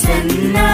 ஓசன்னா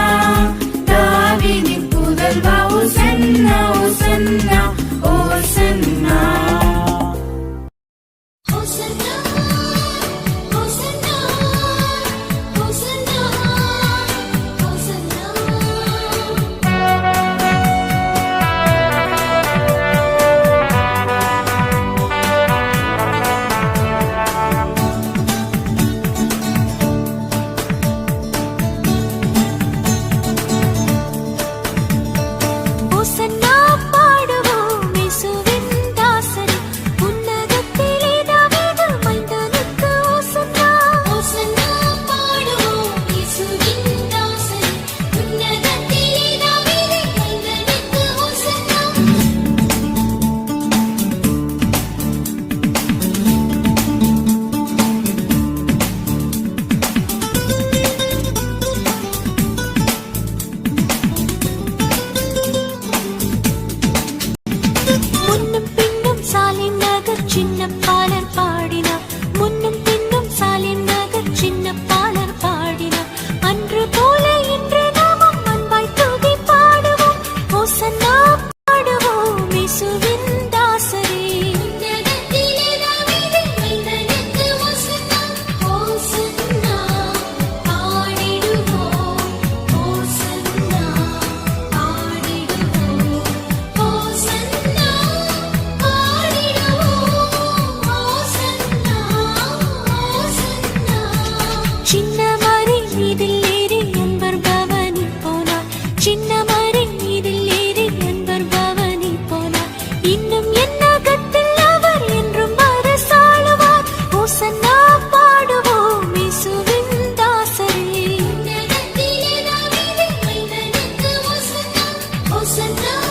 the door.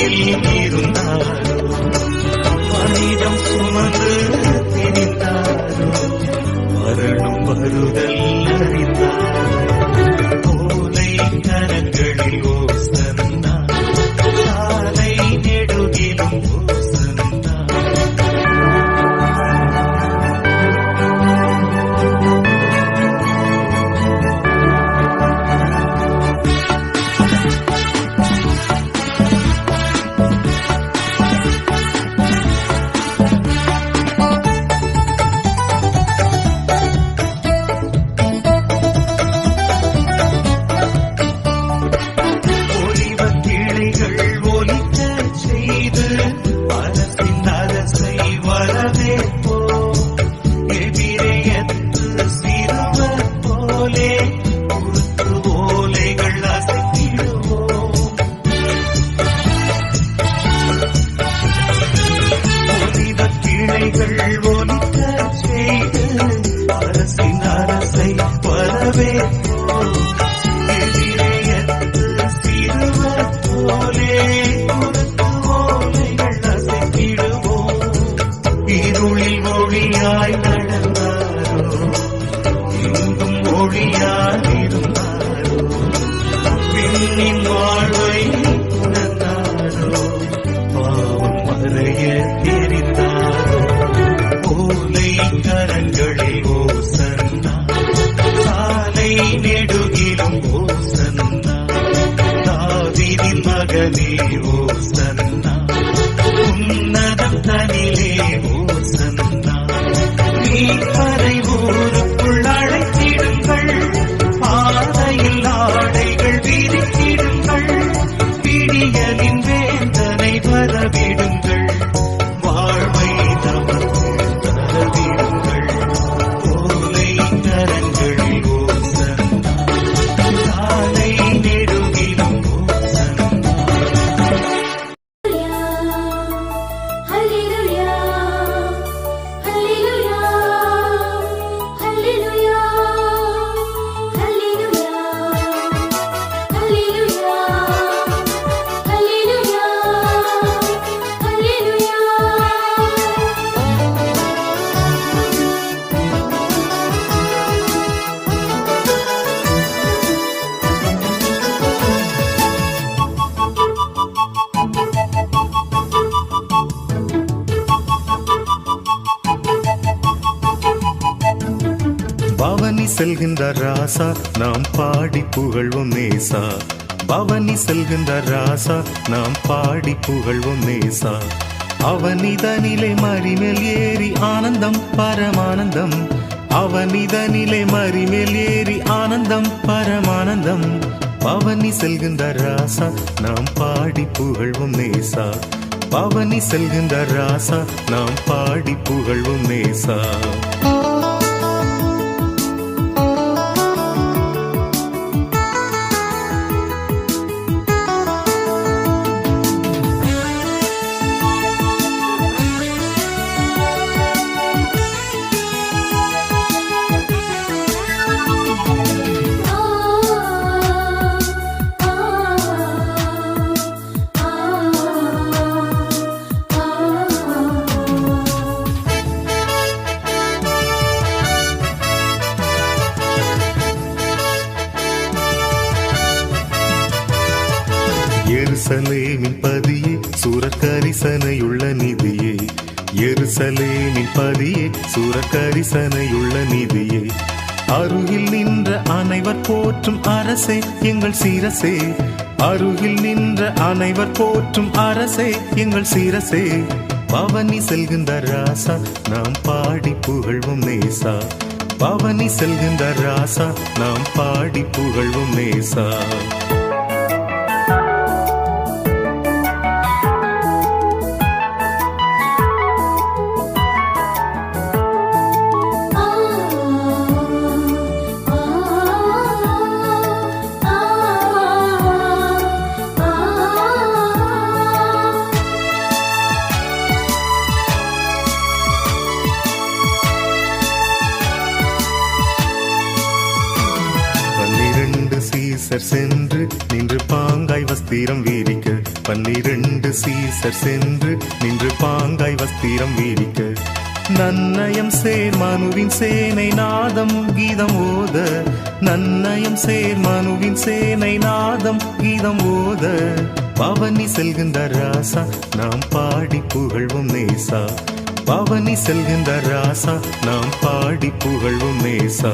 que தாய் பவனி செல்கின்ற ராசா நாம் பாடி புகழ்வோம் நேசா. பவனி செல்கின்ற ராசா நாம் பாடி புகழ்வோம் நேசா. அவனிதனிலே மறிமேல் ஏறி ஆனந்தம் பரமானந்தம். அவனிதனிலே மறிமேல் ஏறி ஆனந்தம் பரமானந்தம். பவனி செல்கின்ற ராசா நாம் பாடி புகழ்வோம் நேசா. பவனி செல்கின்ற ராசா நாம் பாடி புகழ்வோம் நேசா. கரிசனையுள்ள நிதியே. அருகில் நின்ற அனைவர் போற்றும் அரசே எங்கள் சீரசே. அருகில் நின்ற அனைவர் போற்றும் அரசே எங்கள் சீரசே. பவனி செல்கின்ற ராசா நாம் பாடி புகழ்வும் நேசா. பவனி செல்கின்ற ராசா நாம் பாடி புகழ்வும் நேசா. சீசர் சென்று நின்று பாங்காய் வஸ்திரம் வீரிக்க. பன்னிரண்டு சீசர் சென்று நின்று பாங்காய் வஸ்திரம் வீரிக்க. நன்னயம் சேர் மனுவின் சேனை நாதம் கீதம் ஓத. நன்னயம் சேர் மனுவின் சேனை நாதம் கீதம் ஓத. பவனி செல்கின்ற ராசா நாம் பாடி புகழ்வும் நேசா. பவனி செல்கின்ற ராசா நாம் பாடி புகழ்வும் நேசா.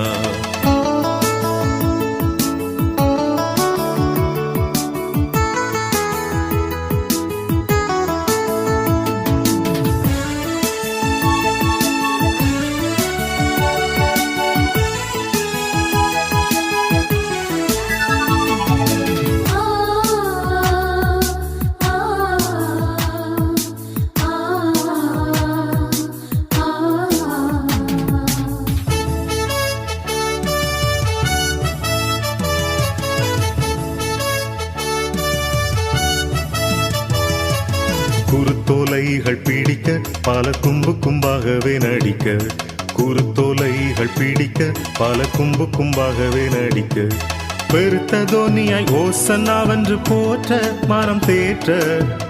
கும்பு கும்பாகவே நடிக்க. பெருத்த தோனியாய் ஓசன்னாவென்று போற்ற மனம் தேற்ற.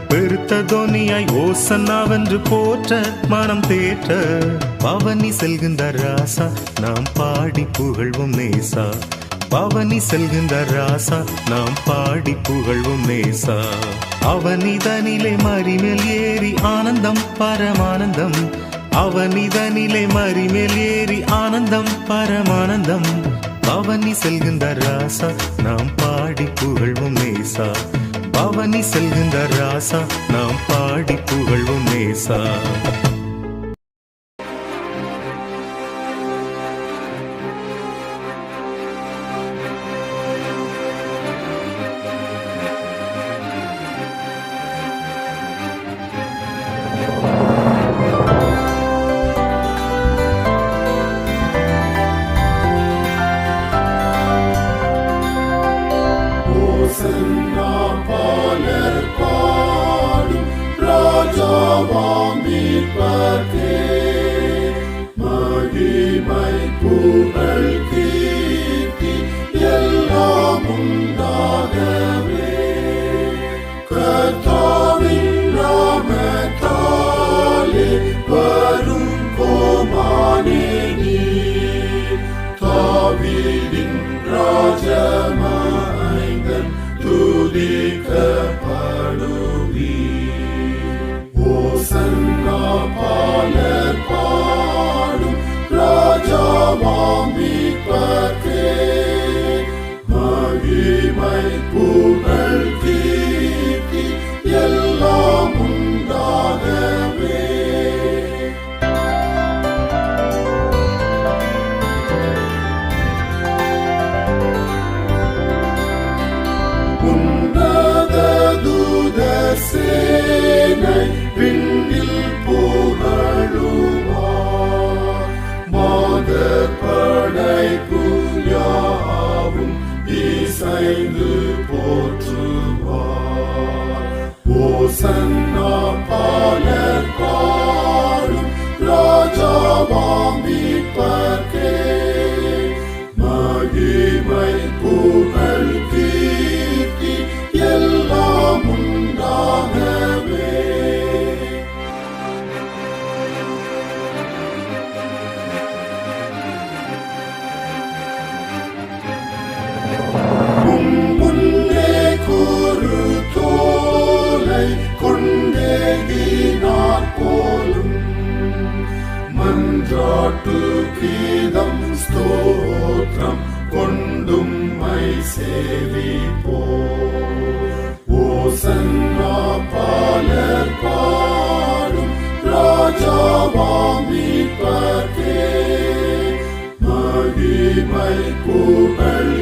பெருத்த தோனியாய் ஓசன்னாவென்று போற்ற மனம் தேற்ற. பவனி செல்கின்ற ராசா நாம் பாடி புகழ்வும் நேசா. பவனி செல்கின்ற ராசா நாம் பாடி புகழ்வும் நேசா. அவனிதனிலே மறிமேல் ஏறி ஆனந்தம் பரமானந்தம். அவனிதனிலே மறிமேல் ஏறி ஆனந்தம் பரமானந்தம். பவனி செல்கின்ற ராசா நாம் பாடி புகழ்வும் நேசா. பவனி செல்கின்ற ராசா நாம் பாடி புகழ்வும் நேசா. காட்டு கீதம் ஸ்தோத்திரம் கொண்டும் மை சேவி போ ஓசன்னா பாலர் பாடும் ராஜாவாமி மீட்பர்க்கே மகிமை புகழ்